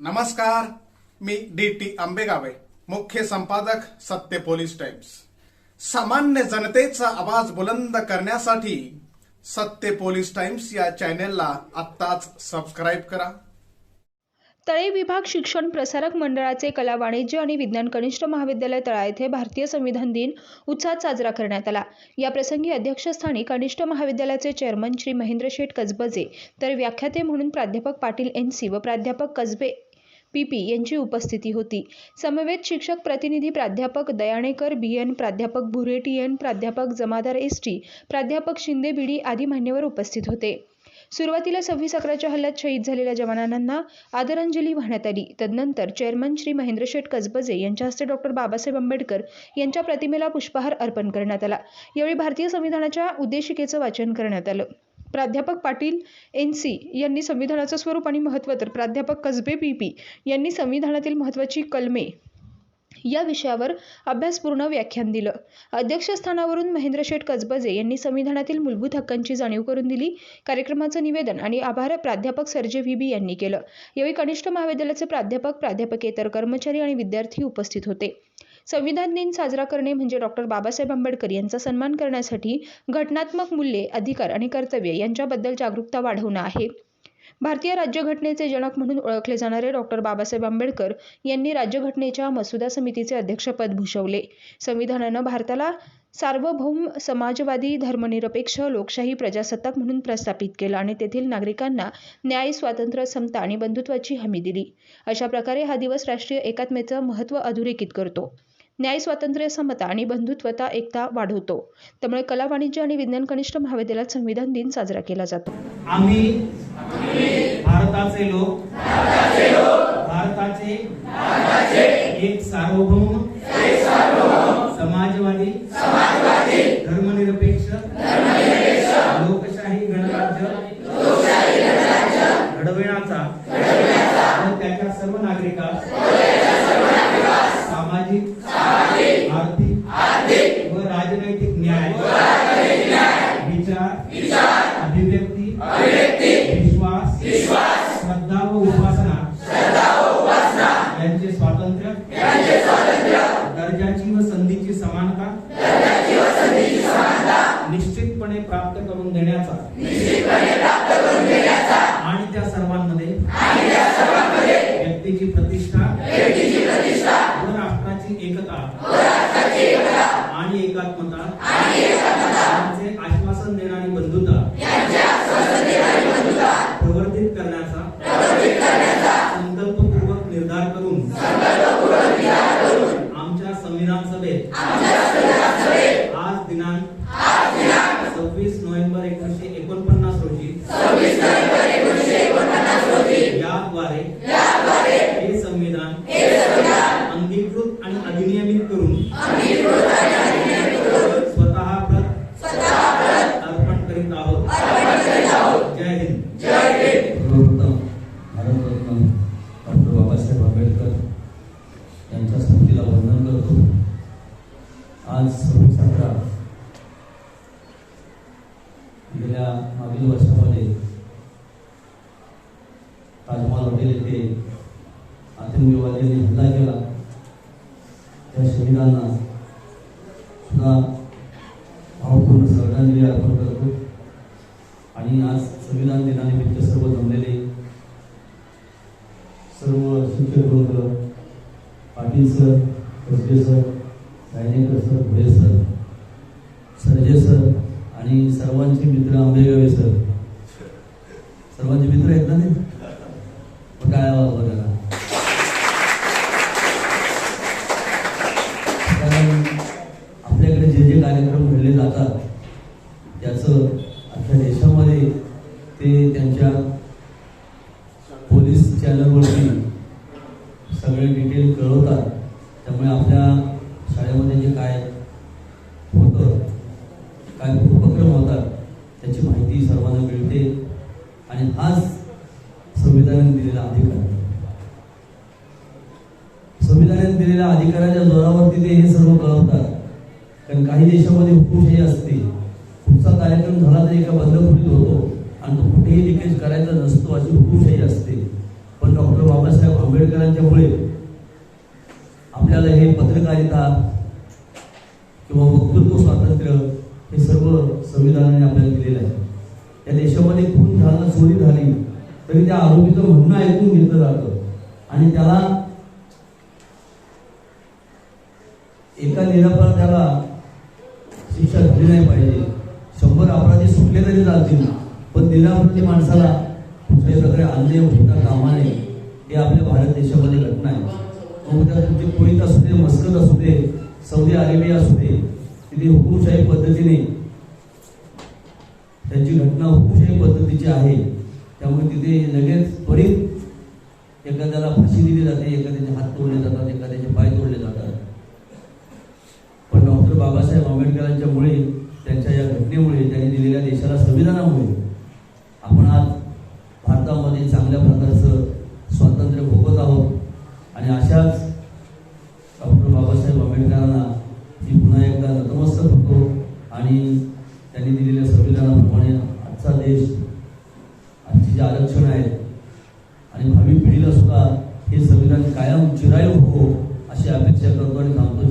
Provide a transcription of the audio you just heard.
नमस्कार मी D T आंबेगावे मुख्य संपादक सत्य पोलीस टाइम्स. सामान्य जनतेचा आवाज बुलंद करण्यासाठी सत्य पोलीस टाइम्स या चॅनेलला आत्ताच सबस्क्राईब करा. तळे विभाग शिक्षण प्रसारक मंडळाचे कला वाणिज्य आणि विज्ञान कनिष्ठ महाविद्यालय तळा येथे भारतीय संविधान दिन उत्साहात साजरा करण्यात आला. या प्रसंगी अध्यक्षस्थानी कनिष्ठ महाविद्यालयाचे चेअरमन श्री महेंद्र शेठ कसबजे तर व्याख्याते म्हणून प्राध्यापक पाटील एन सी व प्राध्यापक कसबे पी पी यांची उपस्थिती होती. समवेत शिक्षक प्रतिनिधी प्राध्यापक दयाणेकर बी एन प्राध्यापक भुरेटी एन प्राध्यापक जमादार एस टी प्राध्यापक शिंदे बीडी आदी मान्यवर उपस्थित होते. सुरुवातीला सव्वीस अकराच्या हल्ल्यात शहीद झालेल्या जवानांना आदरांजली वाहण्यात आली. तदनंतर चेअरमन श्री महेंद्र शेठ कसबजे यांच्या हस्ते डॉक्टर बाबासाहेब आंबेडकर यांच्या प्रतिमेला पुष्पहार अर्पण करण्यात आला. यावेळी भारतीय संविधानाच्या उद्देशिकेचं वाचन करण्यात आलं. प्राध्यापक पाटील एन सी यांनी संविधानाचं स्वरूप आणि महत्त्व तर प्राध्यापक कसबे पी पी यांनी संविधानातील महत्त्वाची कलमे या विषयावर अभ्यासपूर्ण व्याख्यान दिलं. अध्यक्षस्थानावरून महेंद्र शेठ कसबजे यांनी संविधानातील मूलभूत हक्कांची जाणीव करून दिली. कार्यक्रमाचं निवेदन आणि आभार प्राध्यापक सर्जे व्ही बी यांनी केलं. यावेळी कनिष्ठ महाविद्यालयाचे प्राध्यापक प्राध्यापकेतर कर्मचारी आणि विद्यार्थी उपस्थित होते. संविधान दिन साजरा करणे म्हणजे डॉक्टर बाबासाहेब आंबेडकर यांचा सन्मान करण्यासाठी घटनात्मक मूल्ये अधिकार आणि कर्तव्य यांच्याबद्दल जागरूकता वाढवणं आहे. भारतीय राज्यघटनेचे जनक म्हणून ओळखले जाणारे डॉक्टर बाबासाहेब आंबेडकर यांनी राज्यघटनेच्या मसुदा समितीचे अध्यक्षपद भूषवले. संविधानानं भारताला सार्वभौम समाजवादी धर्मनिरपेक्ष लोकशाही प्रजासत्ताक म्हणून प्रस्थापित केलं आणि तेथील नागरिकांना न्याय स्वातंत्र्य समता आणि बंधुत्वाची हमी दिली. अशा प्रकारे हा दिवस राष्ट्रीय एकात्मेचं महत्त्व अधोरेखित करतो. न्याय स्वातंत्र्य समता आणि बंधुत्वता एकता वाढवतो. त्यामुळे कला वाणिज्य आणि विज्ञान कनिष्ठ महाविद्यालयात संविधान दिन साजरा केला जातो. आम्ही भारताचे लोक भारताचे एक सार्वभौम समाजवादी धर्मनिरपेक्ष लोकशाही गणराज्य घडविण्याचा त्याच्या सर्व नागरिकास निश्चितपणे प्राप्त करून देण्याचा. आणि त्या सर्वांमध्ये व्यक्तीची प्रतिष्ठा व राष्ट्राची एकता आणि एकात्मता. यांचे आश्वासन देणारी याद्वारे हे संविधान अंगीकृत आणि अधिनियमित करून स्वतः प्रत अर्पण करीत आहोत. जय हिंद. भारतरत्न डॉक्टर बाबासाहेब आंबेडकर यांच्या स्मृतीला वंदन करतो. आज सव्वीस अकरा गेल्या मागील वर्षामध्ये ताजमहाल हॉटेल येथे आतंकवाद्यांनी हल्ला केला. त्या शहीदांना सुद्धा भावपूर्ण श्रद्धांजली अर्पण करतो. आणि आज संविधान दिनानिमित्त सर्व जमलेले सर्व शिक्षक वर्ग Patil sir Kasbe sir Gaynekar sir Bhule sir Sergey sir आणि सर्वांचे मित्र आंबेगावे सर. सर्वांचे मित्र आहेत ना ते? मग काय कारण आपल्याकडे जे जे कार्यक्रम घडले जातात त्याचं आपल्या देशामध्ये ते त्यांच्या पोलीस चॅनलवरती सगळे डिटेल कळवतात. त्यामुळे आपल्या शाळेमध्ये जे काय होतं काय उपक्रम होतात त्याची माहिती सर्वांना मिळते. आणि हाच संविधानाने दिलेला अधिकार आहे. संविधानाने दिलेल्या अधिकाराच्या जोरावरती ते हे सर्व कळवतात. कारण काही देशामध्ये हुकूमशाही असते. कुठचा कार्यक्रम झाला तर एका बंदखोरीत होतो. आणि तो कुठेही लिकेज करायचा नसतो अशी हुकूमशाही असते. पण डॉक्टर बाबासाहेब आंबेडकरांच्यामुळे आपल्याला हे पत्रकारिता किंवा वक्तृत्व स्वातंत्र्य हे सर्व संविधानाने आपल्याला दिलेलं आहे. या देशामध्ये खून झाला चोरी झाली तरी त्या आरोपीचं म्हणणं ऐकून घेतलं जातं. आणि त्याला एका निरपराधाला शिक्षा झाली नाही पाहिजे. शंभर अपराधी सुटले तरी चालतील. पण निरापराधी माणसाला कुठल्याही प्रकारे अन्य होता कामा नये. हे आपल्या भारत देशामध्ये घटना आहे. मग त्या तुमचे कुळीत असू दे मस्कत असू दे सौदी अरेबिया असू दे तिथे हुकुमशाही पद्धतीने त्यांची घटना हुकुमशाही पद्धतीची आहे. त्यामुळे तिथे लगेच त्वरित एखाद्याला फाशी दिली जाते एखाद्याचे हात तोडले जातात एखाद्याचे पाय तोडले बाबासाहेब आंबेडकरांच्या मुळे त्यांच्या या घटनेमुळे त्यांनी दिलेल्या देशाला संविधानामुळे आपण आज भारतामध्ये चांगल्या प्रकारचं स्वातंत्र्य भोगत आहोत. आणि अशाच डॉक्टर बाबासाहेब आंबेडकरांना मी पुन्हा एकदा नतमस्तक होतो आणि त्यांनी दिलेल्या संविधानाप्रमाणे आजचा देश आजची जे आरक्षण आहेत आणि भावी पिढीला सुद्धा हे संविधान कायम चिरायू हो अशी अपेक्षा करतो आणि थांबतो